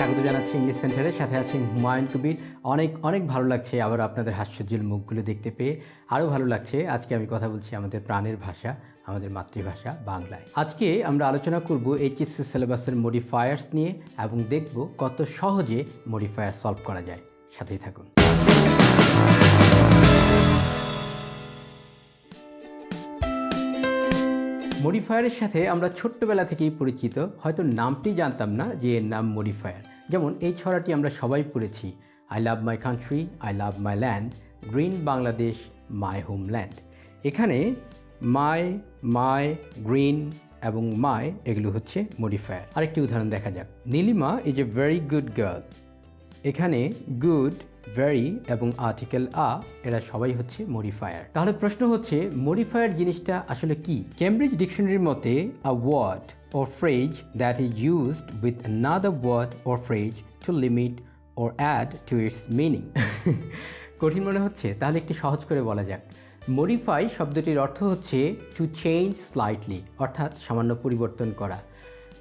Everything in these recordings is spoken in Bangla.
স্বাগত জানাচ্ছি ইংলিশ সেন্টারে সাথে আছি হুমায়ুন কবির। অনেক অনেক ভালো লাগছে আবার আপনাদের হাস্যজ্জ্বল মুখগুলো দেখতে পেয়ে। আরও ভালো লাগছে, আজকে আমি কথা বলছি আমাদের প্রাণের ভাষা, আমাদের মাতৃভাষা, বাংলায়। আজকে আমরা আলোচনা করব এইচএসসি সিলেবাসের মডিফায়ার্স নিয়ে এবং দেখব কত সহজে মডিফায়ার সলভ করা যায়। সাথেই থাকুন। মডিফায়ারের সাথে আমরা ছোট্টবেলা থেকেই পরিচিত, হয়তো নামটি জানতাম না যে এর নাম মডিফায়ার। যেমন এই ছড়াটি আমরা সবাই পড়েছি I love my country I love my land green Bangladesh my homeland এখানে মাই মাই গ্রিন এবং মাই এগুলো হচ্ছে মডিফায়ার আরেকটি উদাহরণ দেখা যাক। Nilima is a very good girl এখানে গুড ভেরি এবং আর্টিকেল আ এরা সবাই হচ্ছে মডিফায়ার তাহলে প্রশ্ন হচ্ছে মডিফায়ার জিনিসটা আসলে কি? কেমব্রিজ ডিকশনারির মতে a word or phrase that is used with another word or phrase to limit or add to its meaning. কঠিন মনে হচ্ছে, তাহলে একটি সহজ করে বলা যাক। মডিফাই শব্দটির অর্থ হচ্ছে টু চেঞ্জ স্লাইটলি অর্থাৎ সামান্য পরিবর্তন করা।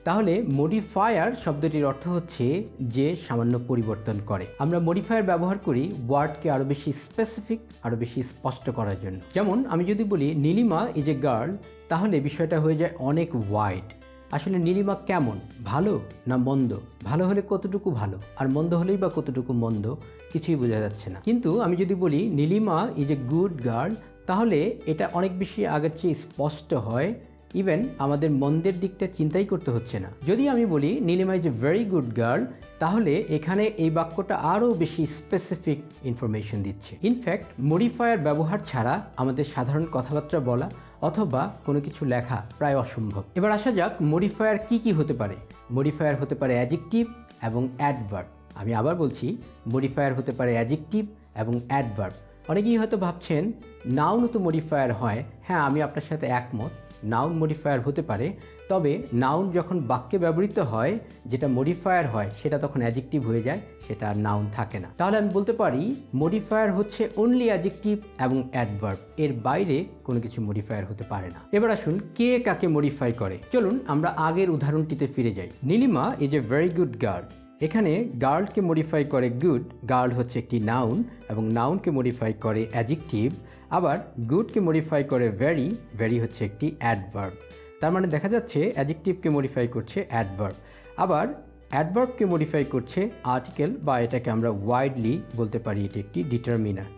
তাহলে মডিফায়ার শব্দটির অর্থ হচ্ছে যে সামান্য পরিবর্তন করে। আমরা মডিফায়ার ব্যবহার করি ওয়ার্ডকে আরও বেশি স্পেসিফিক আরও বেশি স্পষ্ট করার জন্য। যেমন আমি যদি বলি, নীলিমা ইজ এ গার্ল তাহলে বিষয়টা হয়ে যায় অনেক ওয়াইড আসলে নীলিমা কেমন? ভালো না মন্দ? ভালো হলে কতটুকু ভালো? আর মন্দ হলেই বা কতটুকু মন্দ? কিছুই বোঝা যাচ্ছে না। কিন্তু আমি যদি বলি Nilima is a good girl তাহলে এটা অনেক বেশি আগের চেয়ে স্পষ্ট হয়। ইভেন আমাদের মন্দের দিকটা চিন্তাই করতে হচ্ছে না। যদি আমি বলি Nilima is a very good girl তাহলে এখানে এই বাক্যটা আরও বেশি স্পেসিফিক ইনফরমেশন দিচ্ছে। ইনফ্যাক্ট মডিফায়ার ব্যবহার ছাড়া আমাদের সাধারণ কথাবার্তা বলা অথবা কোনো কিছু লেখা প্রায় অসম্ভব। এবার আসা যাক মডিফায়ার কি কি হতে পারে। মডিফায়ার হতে পারে অ্যাজেক্টিভ এবং অ্যাডভার্ব। আমি আবার বলছি, মডিফায়ার হতে পারে অ্যাজেক্টিভ এবং অ্যাডভার্ব। অনেকেই হয়তো ভাবছেন নাউনও তো মডিফায়ার হয়। হ্যাঁ আমি আপনার সাথে একমত। নাউন মডিফায়ার হতে পারে, তবে নাউন যখন বাক্যে ব্যবহৃত হয়, যেটা মডিফায়ার হয়, সেটা তখন অ্যাজেক্টিভ হয়ে যায়, সেটা নাউন থাকে না। তাহলে আমি বলতে পারি মডিফায়ার হচ্ছে অনলি অ্যাজেক্টিভ এবং অ্যাডভার্ব এর বাইরে কোনো কিছু মডিফায়ার হতে পারে না। এবার আসুন, কে কাকে মডিফাই করে? চলুন, আমরা আগের উদাহরণটিতে ফিরে যাই। Nilima is a very good girl এখানে গার্লকে মডিফাই করে গুড গার্ল হচ্ছে একটি নাউন এবং নাউনকে মডিফাই করে অ্যাজেক্টিভ আবার গুডকে মডিফাই করে ভেরি ভেরি হচ্ছে একটি অ্যাডভার্ব তার মানে দেখা যাচ্ছে অ্যাজেক্টিভকে মডিফাই করছে অ্যাডভার্ব আবার অ্যাডভার্বকে মডিফাই করছে আর্টিকেল বা এটাকে আমরা ওয়াইডলি বলতে পারি, এটি একটি ডিটারমিনার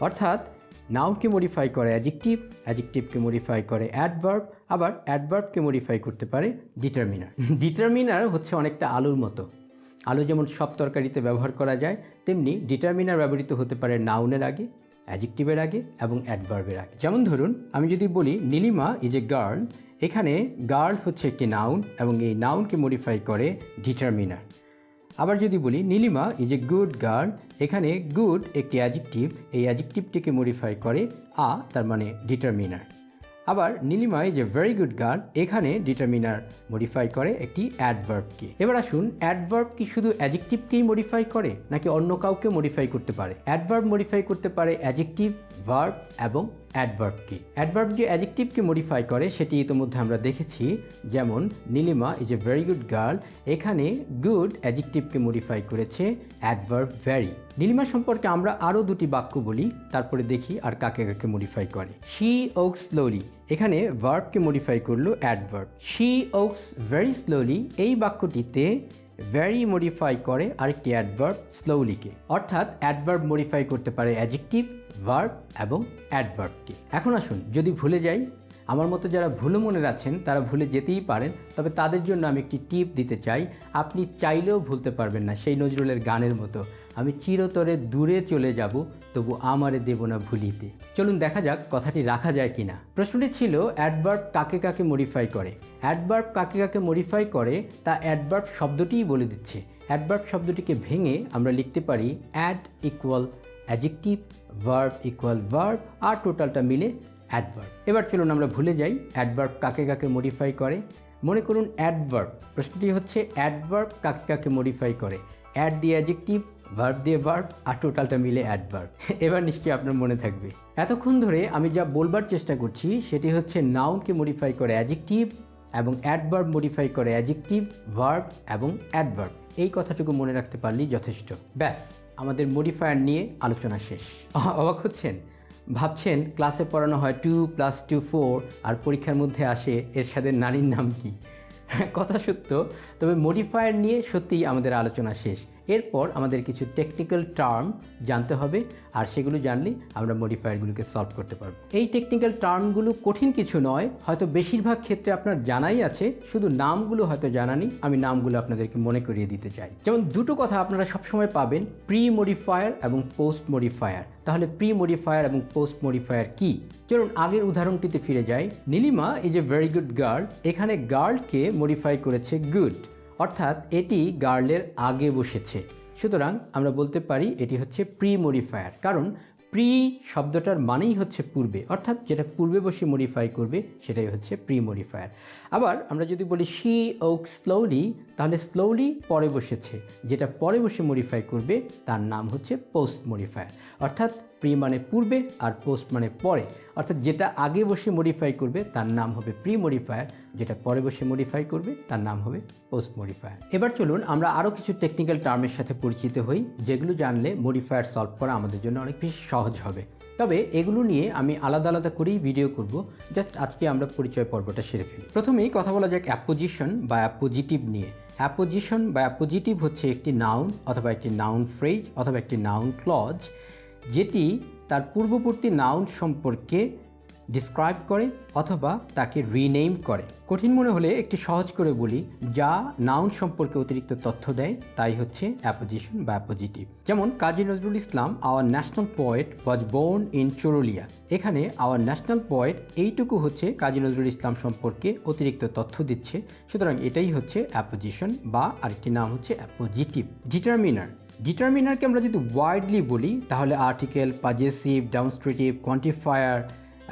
অর্থাৎ নাউনকে মডিফাই করে অ্যাজেক্টিভ অ্যাজেক্টিভকে মডিফাই করে অ্যাডভার্ব আবার অ্যাডভার্বকে মডিফাই করতে পারে ডিটারমিনার ডিটারমিনার হচ্ছে অনেকটা আলুর মতো। আলু যেমন সব তরকারিতে ব্যবহার করা যায়, তেমনি ডিটারমিনার ব্যবহৃত হতে পারে নাউনের আগে। অ্যাজেক্টিভের আগে এবং অ্যাডভার্বের আগে। যেমন ধরুন, আমি যদি বলি, নীলিমা ইজ এ গার্ল এখানে গার্ল হচ্ছে একটি নাউন এবং এই নাউনকে মডিফাই করে ডিটারমিনার আবার যদি বলি, Nilima is a good girl এখানে গুড একটি অ্যাজেক্টিভ এই অ্যাজেক্টিভটিকে মডিফাই করে আ তার মানে ডিটারমিনার আবার নীলিমা যে ভেরি গুড গার্ল এখানে ডিটারমিনার মডিফাই করে একটি অ্যাডভার্বকে এবার আসুন অ্যাডভার্ব কি শুধু অ্যাজেক্টিভকেই মডিফাই করে, নাকি অন্য কাউকে মডিফাই করতে পারে? অ্যাডভার্ব মডিফাই করতে পারে অ্যাজেক্টিভ ভার্ব এবং অ্যাডভার্বকে অ্যাডভার্ব যে অ্যাজেক্টিভকে মডিফাই করে, সেটি ইতিমধ্যে আমরা দেখেছি, যেমন, Nilima is a very good girl এখানে গুড অ্যাজেক্টিভকে মডিফাই করেছে অ্যাডভার্ব ভ্যারি নীলিমা সম্পর্কে আমরা আরও দুটি বাক্য বলি, তারপরে দেখি আর কাকে কাকে মডিফাই করে। শি ওক স্লোলি এখানে ভার্বকে মডিফাই করল adverb she walks very slowly এই বাক্যটিতে ভ্যারি মডিফাই করে আরেকটি অ্যাডভার্ব স্লোলিকে অর্থাৎ অ্যাডভার্ব মডিফাই করতে পারে অ্যাজেক্টিভ ভার্ব এবং অ্যাডভার্বকে এখন আসুন, যদি ভুলে যাই, আমার মতো যারা ভুলো মনে আছেন, তারা ভুলে যেতেই পারেন, তবে তাদের জন্য আমি একটি টিপ দিতে চাই, আপনি চাইলেও ভুলতে পারবেন না সেই নজরুলের গানের মতো। আমি চিরতরে দূরে চলে যাব, তবু আমারে দেব না ভুলিতে। চলুন দেখা যাক কথাটি রাখা যায় কি না প্রশ্নটি ছিল অ্যাডভার্ব কাকে কাকে মডিফাই করে? অ্যাডভার্ব কাকে কাকে মডিফাই করে, তা অ্যাডভার্ব শব্দটিই বলে দিচ্ছে। অ্যাডভার্ব শব্দটিকে ভেঙে আমরা লিখতে পারি ad equal adjective verb equal verb আর টোটালটা মিলে অ্যাডভার্ব এবার চলুন আমরা ভুলে যাই অ্যাডভার্ব কাকে কাকে মডিফাই করে? মনে করুন অ্যাডভার্ব প্রশ্নটি হচ্ছে অ্যাডভার্ব কাকে কাকে মডিফাই করে? অ্যাড দিয়ে অ্যাজেক্টিভ ভার্ব দিয়ে ভার্ব আর টোটালটা মিলে অ্যাডভার্ব এবার নিশ্চয়ই আপনার মনে থাকবে। এতক্ষণ ধরে আমি যা বলবার চেষ্টা করছি, সেটি হচ্ছে নাউনকে মডিফাই করে অ্যাজেক্টিভ এবং অ্যাডভার্ব মডিফাই করে অ্যাজেক্টিভ ভার্ব এবং অ্যাডভার্ব এই কথাটুকু মনে রাখতে পারলেই যথেষ্ট। ব্যাস, আমাদের মডিফায়ার নিয়ে আলোচনা শেষ। অবাক হচ্ছেন? ভাবছেন ক্লাসে পড়ানো হয় টু প্লাস টু ফোর আর পরীক্ষার মধ্যে আসে এর সাথে নারীর নাম কি? কথা সত্য, তবে মডিফায়ার নিয়ে সত্যিই আমাদের আলোচনা শেষ। এরপর আমাদের কিছু টেকনিক্যাল টার্ম জানতে হবে, আর সেগুলো জানলে আমরা মডিফায়ারগুলোকে সলভ করতে পারব। এই টেকনিক্যাল টার্মগুলো কঠিন কিছু নয়, হয়তো বেশিরভাগ ক্ষেত্রে আপনার জানাই আছে, শুধু নামগুলো হয়তো জানা নেই, আমি নামগুলো আপনাদেরকে মনে করিয়ে দিতে চাই। যেমন দুটো কথা আপনারা সবসময় পাবেন প্রি মডিফায়ার এবং পোস্ট মডিফায়ার তাহলে প্রি মডিফায়ার এবং পোস্ট মডিফায়ার কি? চলুন আগের উদাহরণটিতে ফিরে যাই। Nilima is a very good girl এখানে গার্লকে মডিফাই করেছে গুড অর্থাৎ এটি গার্লের আগে বসেছে। সুতরাং আমরা বলতে পারি এটি হচ্ছে প্রি মডিফায়ার কারণ প্রি শব্দটার মানেই হচ্ছে পূর্বে। অর্থাৎ যেটা পূর্বে বসে মডিফাই করবে, সেটাই হচ্ছে প্রি মডিফায়ার আবার আমরা যদি বলি শি ওক স্লোলি তাহলে স্লোলি পরে বসেছে। যেটা পরে বসে মডিফাই করবে, তার নাম হচ্ছে পোস্ট মডিফায়ার অর্থাৎ প্রি মানে পূর্বে আর পোস্ট মানে পরে। অর্থাৎ যেটা আগে বসে মডিফাই করবে, তার নাম হবে প্রি মডিফায়ার যেটা পরে বসে মডিফাই করবে, তার নাম হবে পোস্ট মডিফায়ার এবার চলুন আমরা আরও কিছু টেকনিক্যাল টার্মের সাথে পরিচিত হই, যেগুলো জানলে মডিফায়ার সলভ করা আমাদের জন্য অনেক বেশি সহজ হবে। তবে এগুলো নিয়ে আমি আলাদা আলাদা করেই ভিডিও করব জাস্ট আজকে আমরা পরিচয় পর্বটা সেরে ফেলি। প্রথমেই কথা বলা যাক অ্যাপোজিশন বা অ্যাপোজিটিভ নিয়ে। অ্যাপোজিশন বা অ্যাপোজিটিভ হচ্ছে একটি নাউন অথবা একটি নাউন ফ্রেজ অথবা একটি নাউন ক্লজ যেটি তার পূর্ববর্তী নাউন সম্পর্কে ডিসক্রাইব করে অথবা তাকে রিনেম করে। কঠিন মনে হলে একটি সহজ করে বলি, যা নাউন সম্পর্কে অতিরিক্ত তথ্য দেয়, তাই হচ্ছে অ্যাপোজিশন বা অ্যাপোজিটিভ যেমন, Kazi Nazrul Islam our national poet was born in Churulia এখানে আওয়ার ন্যাশনাল পয়েট এইটুকু হচ্ছে কাজী নজরুল ইসলাম সম্পর্কে অতিরিক্ত তথ্য দিচ্ছে। সুতরাং এটাই হচ্ছে অ্যাপোজিশন বা আরেকটি নাম হচ্ছে অ্যাপোজিটিভ ডিটারমিনার ডিটারমিনারকে আমরা যদি ওয়াইডলি বলি, তাহলে আর্টিকেল পাজেসিভ ডাউনস্ট্রেটিভ কোয়ান্টিফায়ার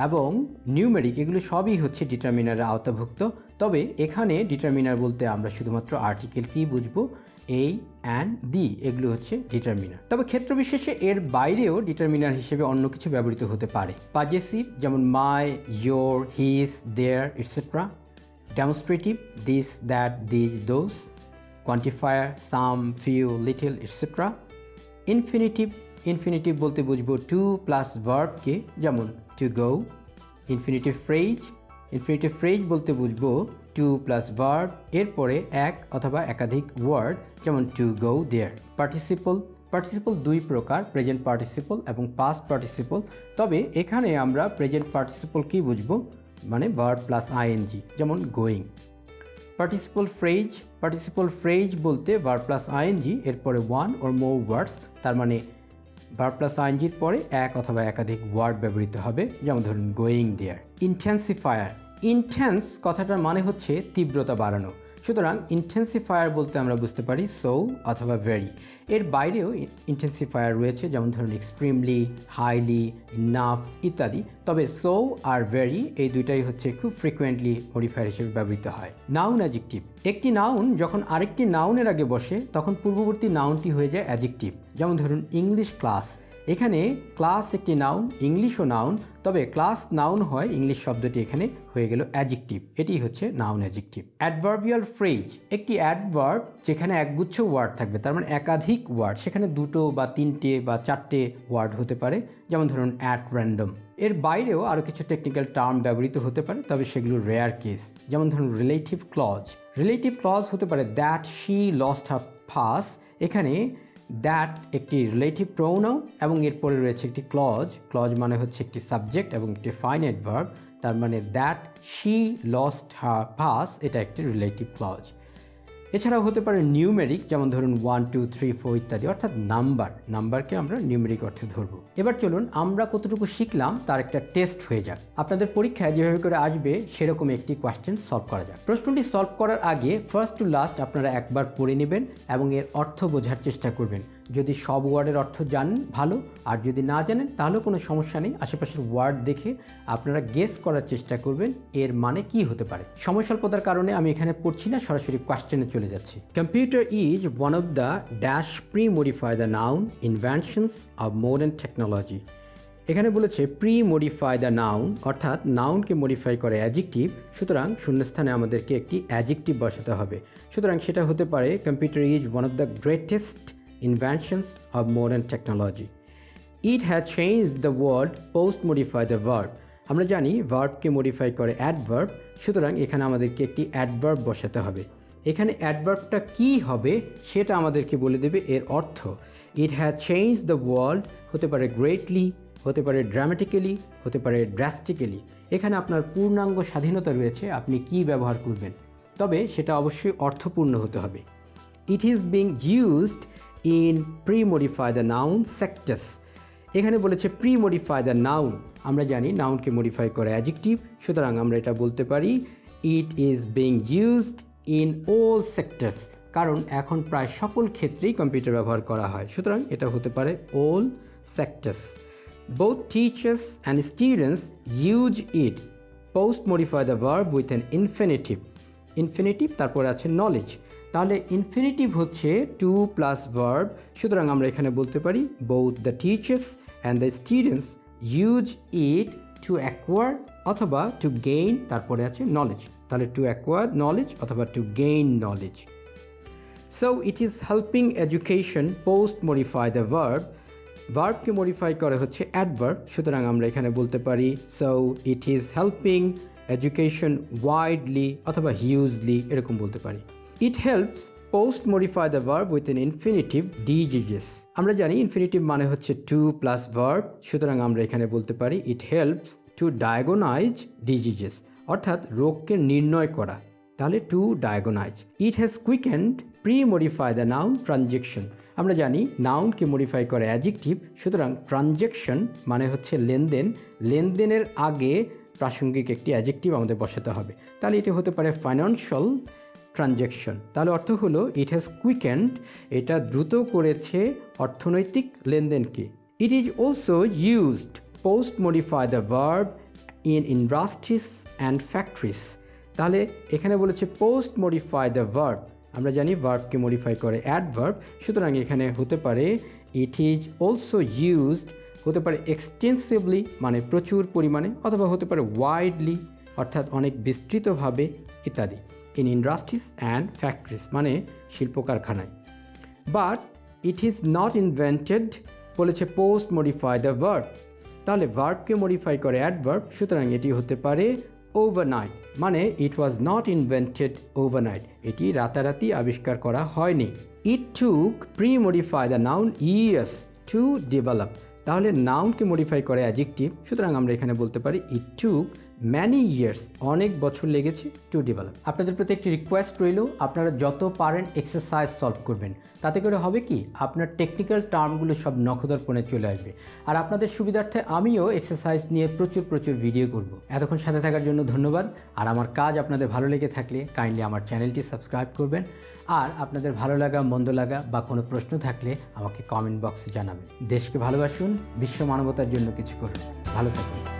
এবং নিউমেরিক এগুলো সবই হচ্ছে ডিটারমিনারের আওতাভুক্ত। তবে এখানে ডিটারমিনার বলতে আমরা শুধুমাত্র আর্টিকেল কি বুঝব এই অ্যান্ড দি এগুলো হচ্ছে ডিটারমিনার তবে ক্ষেত্র বিশেষে এর বাইরেও ডিটারমিনার হিসেবে অন্য কিছু ব্যবহৃত হতে পারে। পাজেসিভ যেমন my your his their etcetera demonstrative this that these those quantifier some few little etcetera infinitive infinitive বলতে বুঝব টু প্লাস ভার্বকে যেমন to go infinitive phrase infinitive phrase বলতে বুঝব টু প্লাস ভার্ব এরপরে এক অথবা একাধিক ওয়ার্ড যেমন to go there participle participle দুই প্রকার প্রেজেন্ট পার্টিসিপল এবং পাস্ট পার্টিসিপল তবে এখানে আমরা প্রেজেন্ট পার্টিসিপল কি বুঝব? মানে ভার্ব প্লাস আইএনজি যেমন going participle phrase participle phrase বলতে ভার প্লাস আইএনজি এরপরে ওয়ান ওর মোর ওয়ার্ডস তার মানে ভার প্লাস আইএনজির পরে এক অথবা একাধিক ওয়ার্ড ব্যবহৃত হবে, যেমন ধরুন গোয়িং দেয়ার ইন্টেন্সিফায়ার ইন্টেন্স কথাটার মানে হচ্ছে তীব্রতা বাড়ানো। সুতরাং ইন্টেন্সিফায়ার বলতে আমরা বুঝতে পারি সো অথবা ভেরি এর বাইরেও ইন্টেন্সিফায়ার রয়েছে, যেমন ধরুন এক্সট্রিমলি হাইলি নাফ ইত্যাদি। তবে সো আর ভেরি এই দুইটাই হচ্ছে খুব ফ্রিকোয়েন্টলি মডিফায়ার হিসেবে ব্যবহৃত হয়। নাউন অ্যাজেক্টিভ একটি নাউন যখন আরেকটি নাউনের আগে বসে, তখন পূর্ববর্তী নাউনটি হয়ে যায় অ্যাজেক্টিভ যেমন ধরুন ইংলিশ ক্লাস এখানে ক্লাস একটি নাউন ইংলিশও নাউন তবে ক্লাস নাউন হয় ইংলিশ শব্দটি এখানে হয়ে গেল অ্যাজেক্টিভ এটি হচ্ছে নাউন অ্যাজেক্টিভ অ্যাডভার্বিয়াল ফ্রেজ একটি অ্যাডভার্ব যেখানে একগুচ্ছ ওয়ার্ড থাকবে, তার মানে একাধিক ওয়ার্ড সেখানে দুটো বা তিনটে বা চারটে ওয়ার্ড হতে পারে, যেমন ধরুন অ্যাট র্যান্ডম এর বাইরেও আরও কিছু টেকনিক্যাল টার্ম ব্যবহৃত হতে পারে, তবে সেগুলো রেয়ার কেস যেমন ধরুন রিলেটিভ ক্লজ রিলেটিভ ক্লজ হতে পারে that she lost her purse এখানে দ্যাট একটি রিলেটিভ প্রোনাউ এবং এরপরে রয়েছে একটি ক্লজ ক্লজ মানে হচ্ছে একটি সাবজেক্ট এবং একটি ফাইনাইট ভার্ব তার মানে that she lost her purse এটা একটি রিলেটিভ ক্লজ এছাড়াও হতে পারে নিউমেরিক যেমন ধরুন ওয়ান টু থ্রি ফোর ইত্যাদি, অর্থাৎ নাম্বার নাম্বারকে আমরা নিউমেরিক অর্থে ধরব। এবার চলুন আমরা কতটুকু শিখলাম তার একটা টেস্ট হয়ে যাক। আপনাদের পরীক্ষায় যেভাবে করে আসবে, সেরকম একটি কোয়েশ্চেন সলভ করা যাক। প্রশ্নটি সলভ করার আগে ফার্স্ট টু লাস্ট আপনারা একবার পড়ে নেবেন এবং এর অর্থ বোঝার চেষ্টা করবেন। যদি সব ওয়ার্ডের অর্থ জানেন, ভালো। আর যদি না জানেন, তাহলেও কোনো সমস্যা নেই। আশেপাশের ওয়ার্ড দেখে আপনারা গেস করার চেষ্টা করবেন এর মানে কি হতে পারে। সময় স্বল্পতার কারণে আমি এখানে পড়ছি না, সরাসরি কোয়েশ্চেনে চলে যাচ্ছি। Computer is one of the dash pre modify the noun inventions of modern technology এখানে বলেছে প্রি মডিফাই দ্য নাউন অর্থাৎ নাউনকে মডিফাই করে অ্যাজেক্টিভ সুতরাং শূন্যস্থানে আমাদেরকে একটি অ্যাজিকটিভ বসাতে হবে। সুতরাং সেটা হতে পারে computer is one of the greatest inventions of modern technology it has change the world post modify the verb আমরা জানি ভার্বকে মডিফাই করে অ্যাডভার্ব সুতরাং এখানে আমাদেরকে একটি অ্যাডভার্ব বসাতে হবে। এখানে অ্যাডভার্বটা কী হবে সেটা আমাদেরকে বলে দেবে এর অর্থ। It has change the world হতে পারে গ্রেটলি হতে পারে ড্রামাটিক্যালি হতে পারে ড্রাস্টিক্যালি এখানে আপনার পূর্ণাঙ্গ স্বাধীনতা রয়েছে, আপনি কি ব্যবহার করবেন। তবে সেটা অবশ্যই অর্থপূর্ণ হতে হবে। It is being used in pre modify the noun sectors এখানে বলেছে প্রি মডিফাই দ্য নাউন আমরা জানি নাউনকে মডিফাই করে অ্যাজেক্টিভ সুতরাং আমরা এটা বলতে পারি it is being used in all sectors কারণ এখন প্রায় সকল ক্ষেত্রেই কম্পিউটার ব্যবহার করা হয়, সুতরাং এটা হতে পারে all sectors both teachers and students use it post modify the verb with an infinitive infinitive তারপরে আছে নলেজ তাহলে ইনফিনিটিভ হচ্ছে টু প্লাস ভার্ব সুতরাং আমরা এখানে বলতে পারি both the teachers and the students use it to acquire অথবা টু গেইন তারপরে আছে নলেজ তাহলে টু অ্যাকোয়ার নলেজ অথবা to gain knowledge so it is helping education post modify the verb ভার্বকে modify করে হচ্ছে অ্যাডভার্ব সুতরাং আমরা এখানে বলতে পারি so it is helping education widely অথবা হিউজলি এরকম বলতে পারি। It helps post modify the verb with an infinitive diseases আমরা জানি ইনফিনিটিভ মানে হচ্ছে টু প্লাস ভার্ব সুতরাং আমরা এখানে বলতে পারি it helps to diagnose diseases অর্থাৎ রোগকে নির্ণয় করা। তাহলে to diagnose it has quickened pre modify the noun transaction আমরা জানি নাউনকে মডিফাই করে অ্যাজেক্টিভ সুতরাং ট্রানজেকশন মানে হচ্ছে লেনদেন। লেনদেনের আগে প্রাসঙ্গিক একটি অ্যাজেক্টিভ আমাদের বসাতে হবে। তাহলে এটি হতে পারে ফাইন্যান্সিয়াল ট্রানজ্যাকশন তাহলে অর্থ হলো ইট হ্যাজ কুইকেন্ড এটা দ্রুত করেছে অর্থনৈতিক লেনদেনকে। It is also used post modify the verb in industries and factories তাহলে এখানে বলেছে পোস্ট মডিফাই দ্য ভার্ব আমরা জানি ভার্বকে মডিফাই করে অ্যাডভার্ব সুতরাং এখানে হতে পারে ইট ইজ অলসো ইউজড হতে পারে এক্সটেন্সিভলি মানে প্রচুর পরিমাণে, অথবা হতে পারে ওয়াইডলি অর্থাৎ অনেক বিস্তৃতভাবে, ইত্যাদি। ইন ইন্ডাস্ট্রিজ অ্যান্ড ফ্যাক্টরিজ মানে শিল্প কারখানায় but it is not invented বলেছে পোস্ট মডিফাই দ্য ভার্ব তাহলে ভার্বকে মডিফাই করে অ্যাডভার্ব সুতরাং এটি হতে পারে ওভারনাইট মানে it was not invented overnight এটি রাতারাতি আবিষ্কার করা হয়নি। It took pre modify the noun years to develop তাহলে নাউনকে মডিফাই করে অ্যাজেক্টিভ সুতরাং আমরা এখানে বলতে পারি ইট টুক ম্যানি ইয়ার্স অনেক বছর লেগেছে টু ডেভেলপ আপনাদের প্রতি একটি রিকোয়েস্ট রইল, আপনারা যত পারেন এক্সারসাইজ সলভ করবেন। তাতে করে হবে কি, আপনার টেকনিক্যাল টার্মগুলো সব নখদর্পণে চলে আসবে। আর আপনাদের সুবিধার্থে আমিও এক্সারসাইজ নিয়ে প্রচুর প্রচুর ভিডিও করব। এতক্ষণ সাথে থাকার জন্য ধন্যবাদ। আর আমার কাজ আপনাদের ভালো লেগে থাকলে কাইন্ডলি আমার চ্যানেলটি সাবস্ক্রাইব করবেন। আর আপনাদের ভালো লাগা, মন্দ লাগা বা কোনো প্রশ্ন থাকলে আমাকে কমেন্ট বক্সে জানাবেন। দেশকে ভালোবাসুন, বিশ্ব মানবতার জন্য কিছু করুন। ভালো থাকুন